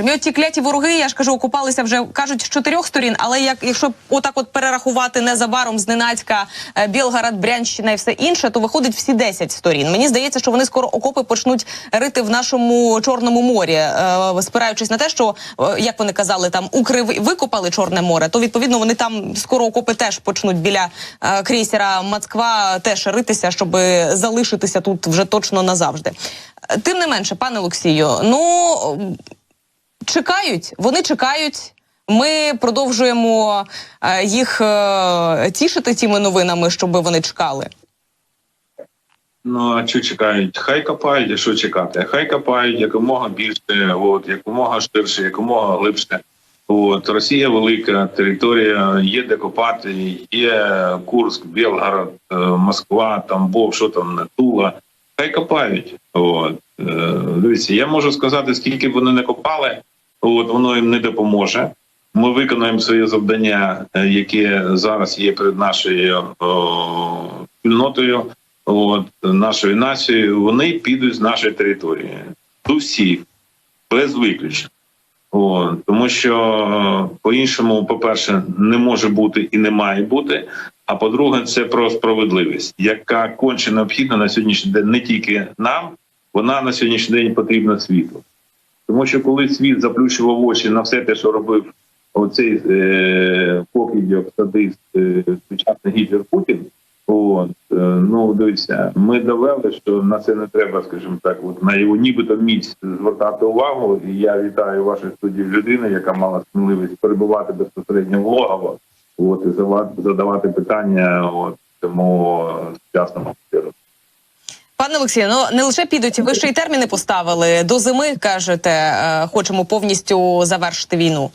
Ми ті кляті вороги, я ж кажу, окупалися вже кажуть з чотирьох сторін. Але як якщо отак от перерахувати незабаром зненацька е, Білгород, Брянщина і все інше, то виходить всі 10 сторін. Мені здається, що вони скоро окопи почнуть рити в нашому чорному морі, е, спираючись на те, що е, як вони казали, там укри викопали чорне море, то відповідно вони там скоро окопи теж почнуть біля е, крейсера Москва теж ритися, щоб залишитися тут вже точно назавжди. Е, Тим не менше, пане Олексію, ну чекають, вони чекають. Ми продовжуємо е, їх е, тішити тими новинами, щоб вони чекали. Ну а що чекають? Хай копають, а що чекати? Хай копають якомога більше, от якомога ширше, якомога глибше. От Росія велика територія, є де копати, є Курск, Білгород, е, Москва, Тамбов, що там не Тула. Хай копають. От дивіться, я можу сказати, скільки б вони не копали, от воно їм не допоможе. Ми виконуємо своє завдання, е, яке зараз є перед нашою спільнотою, от нашою нацією. Вони підуть з нашої території. Всіх, без виключень. От, тому що е, по-іншому, по-перше, не може бути і не має бути. А по-друге, це про справедливість, яка конче необхідна на сьогоднішній день не тільки нам, вона на сьогоднішній день потрібна світу. Тому що коли світ заплющував очі на все те, що робив оцей е, покидьок, садист, е, сучасний Гітлер Путін, от, е, ну дивіться, ми довели, що на це не треба, скажімо так, от на його нібито міць звертати увагу. І я вітаю вашу студію людини, яка мала сміливість перебувати безпосередньо в логово, от і задавати, питання от цьому сучасному світу. Пане Олексію, ну не лише підуть, ви ще й терміни поставили до зими. кажете, е, хочемо повністю завершити війну.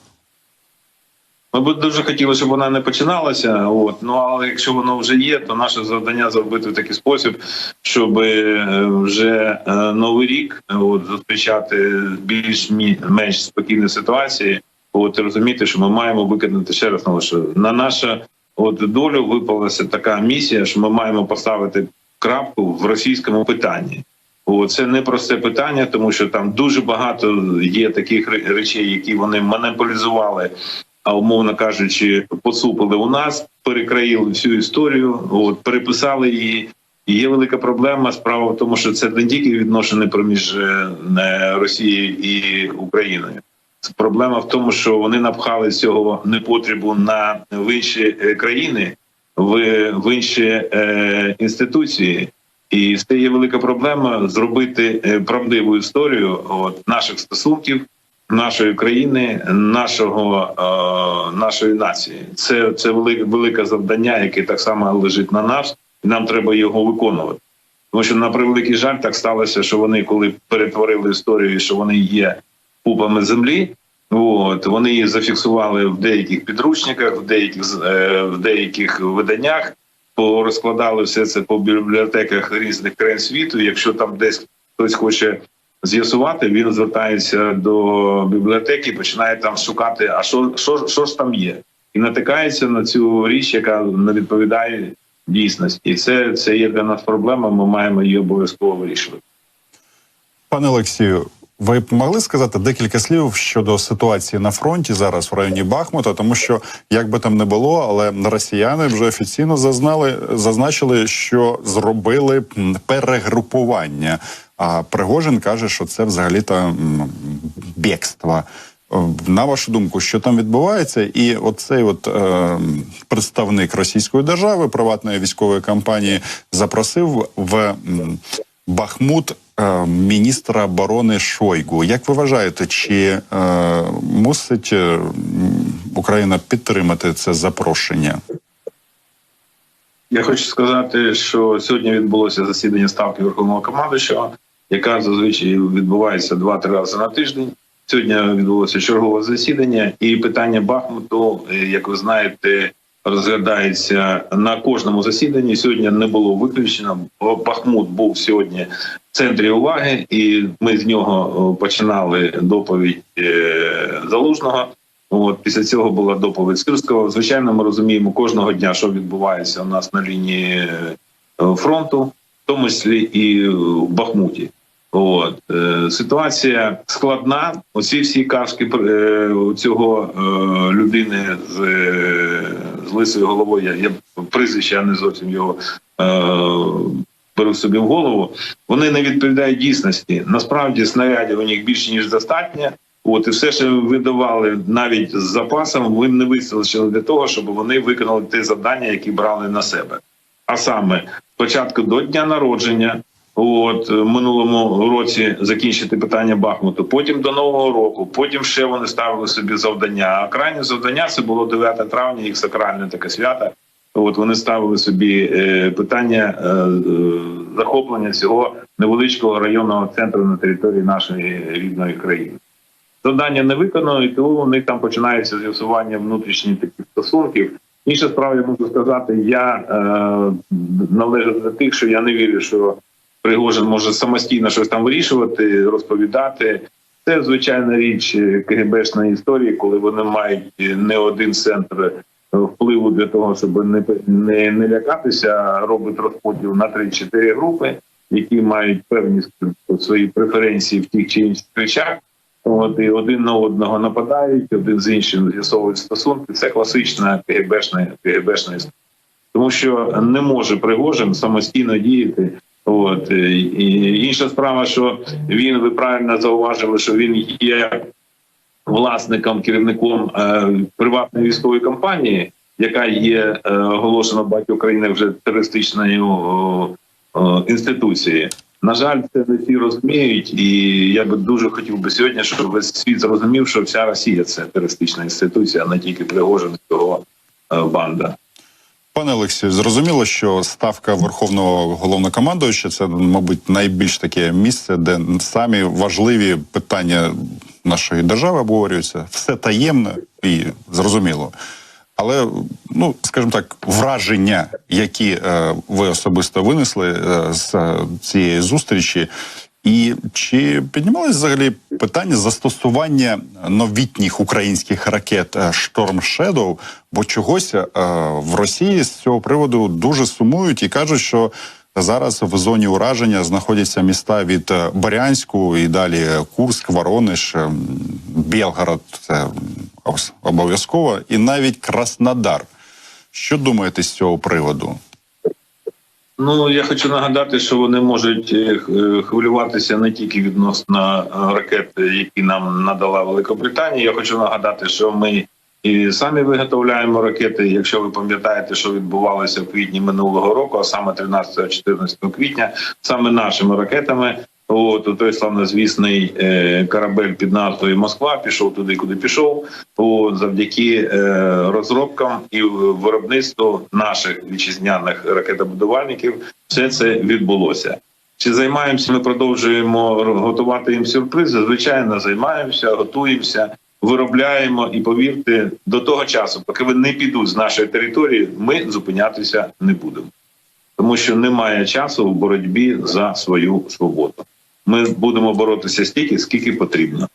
Ми б дуже хотіли, щоб вона не починалася. От ну але якщо воно вже є, то наше завдання зробити в такий спосіб, щоб е, вже е, новий рік от зустрічати більш-менш спокійні ситуації. От розуміти, що ми маємо виконати ще раз наголошую, на нашу от долю випалася така місія, що ми маємо поставити крапку в російському питанні. О, це не просте питання, тому що там дуже багато є таких речей, які вони монополізували а умовно кажучи, поцупили у нас, перекраїли всю історію, от переписали її. І є велика проблема. Справа в тому, що це не тільки відношення проміж е, Росією і Україною. Проблема в тому, що вони напхали цього непотребу на в інші е, країни, в, в інші е, інституції. І це є велика проблема зробити е, правдиву історію от, наших стосунків нашої країни, нашого е, нашої нації. Це це велике велике завдання, яке так само лежить на нас, і нам треба його виконувати. Тому що на превеликий жаль, так сталося, що вони, коли перетворили історію, що вони є пупами землі. От вони її зафіксували в деяких підручниках, в деяких е, в деяких виданнях, порозкладали все це по бібліотеках різних країн світу. Якщо там десь хтось хоче з'ясувати, він звертається до бібліотеки, починає там шукати, а що, що, що ж там є, і натикається на цю річ, яка не відповідає дійсності. І це, це є для нас проблема. Ми маємо її обов'язково вирішувати. Пане Олексію, ви б могли сказати декілька слів щодо ситуації на фронті зараз в районі Бахмута, тому що як би там не було, але росіяни вже офіційно зазнали зазначили, що зробили перегрупування. А Пригожин каже, що це взагалі то бєгство. Е, На вашу думку, що там відбувається, і оцей от е, представник Російської держави приватної військової компанії запросив в Бахмут міністра оборони Шойгу. Як ви вважаєте, чи е, мусить е, Україна підтримати це запрошення? Я хочу сказати, що сьогодні відбулося засідання ставки Верховного командуючого, яка зазвичай відбувається 2-3 рази на тиждень. Сьогодні відбулося чергове засідання, і питання Бахмуту, е, як ви знаєте, розглядається на кожному засіданні. Сьогодні не було виключено. Бахмут був сьогодні центрі уваги, і ми з нього починали доповідь е, залужного. От після цього була доповідь Сирського. Звичайно, ми розуміємо кожного дня, що відбувається у нас на лінії е, фронту, в тому числі і в Бахмуті. От е, ситуація складна. Оці всі казки е, цього людини з, з лисою головою. Я, я прізвище, я не зовсім його беру собі в голову. Вони не відповідають дійсності. Насправді снарядів у них більше ніж достатньо. От і все, що видавали навіть з запасом, ви не вистачило для того, щоб вони виконали ті завдання, які брали на себе. А саме спочатку до дня народження, от е, минулому році закінчити питання Бахмуту, потім до нового року, потім ще вони ставили собі завдання. А крайнє завдання це було 9 травня, їх сакральне таке свято. От вони ставили собі е, питання е, е, захоплення цього невеличкого районного центру на території нашої рідної країни. Завдання не виконано, і тому у них там починається з'ясування внутрішніх таких стосунків. Інша справа, я можу сказати, я е, належу до тих, що я не вірю, що Пригожин може самостійно щось там вирішувати, розповідати. Це звичайна річ КГБшної історії, коли вони мають не один центр впливу для того, щоб не, не, не лякатися, робить розподіл на 3-4 групи, які мають певні свої преференції в тих чи інших речах. От і один на одного нападають, один з іншим з'ясовують стосунки. Це класична КГБшна КГБшна історія. Тому що не може Пригожин самостійно діяти. От і інша справа, що він ви правильно зауважили, що він є власником, керівником е, приватної військової компанії, яка є е, оголошена багатьох країнах вже терористичною інституцією. На жаль, це не всі розуміють, і я би дуже хотів би сьогодні, щоб весь світ зрозумів, що вся Росія це терористична інституція, а не тільки Пригожин і його е, банда. Пане Олексію, зрозуміло, що ставка верховного головнокомандуюча це, мабуть, найбільш таке місце, де самі важливі питання нашої держави обговорюються. Все таємно і зрозуміло. Але, ну скажімо так, враження, які е, ви особисто винесли е, з е, цієї зустрічі, і чи піднімалось взагалі питання застосування новітніх українських ракет е, Шторм Shadow? Бо чогось е, в Росії з цього приводу дуже сумують і кажуть, що зараз в зоні ураження знаходяться міста від е, Барянську і далі Курськ, Воронеж, е, Білгород, це обов'язково, і навіть Краснодар. Що думаєте з цього приводу? Ну я хочу нагадати, що вони можуть е, хвилюватися не тільки відносно ракет, які нам надала Великобританія. Я хочу нагадати, що ми і самі виготовляємо ракети. Якщо ви пам'ятаєте, що відбувалося в квітні минулого року, а саме 13-14 квітня, саме нашими ракетами. От той славнозвісний е, корабель під назвою Москва пішов туди, куди пішов. От, завдяки е, розробкам і виробництву наших вітчизняних ракетобудувальників все це відбулося. Чи займаємося? Ми продовжуємо готувати їм сюрпризи? Звичайно, займаємося, готуємося, виробляємо і повірте, до того часу, поки вони не підуть з нашої території, ми зупинятися не будемо, тому що немає часу в боротьбі за свою свободу. Ми будемо боротися стільки, скільки потрібно.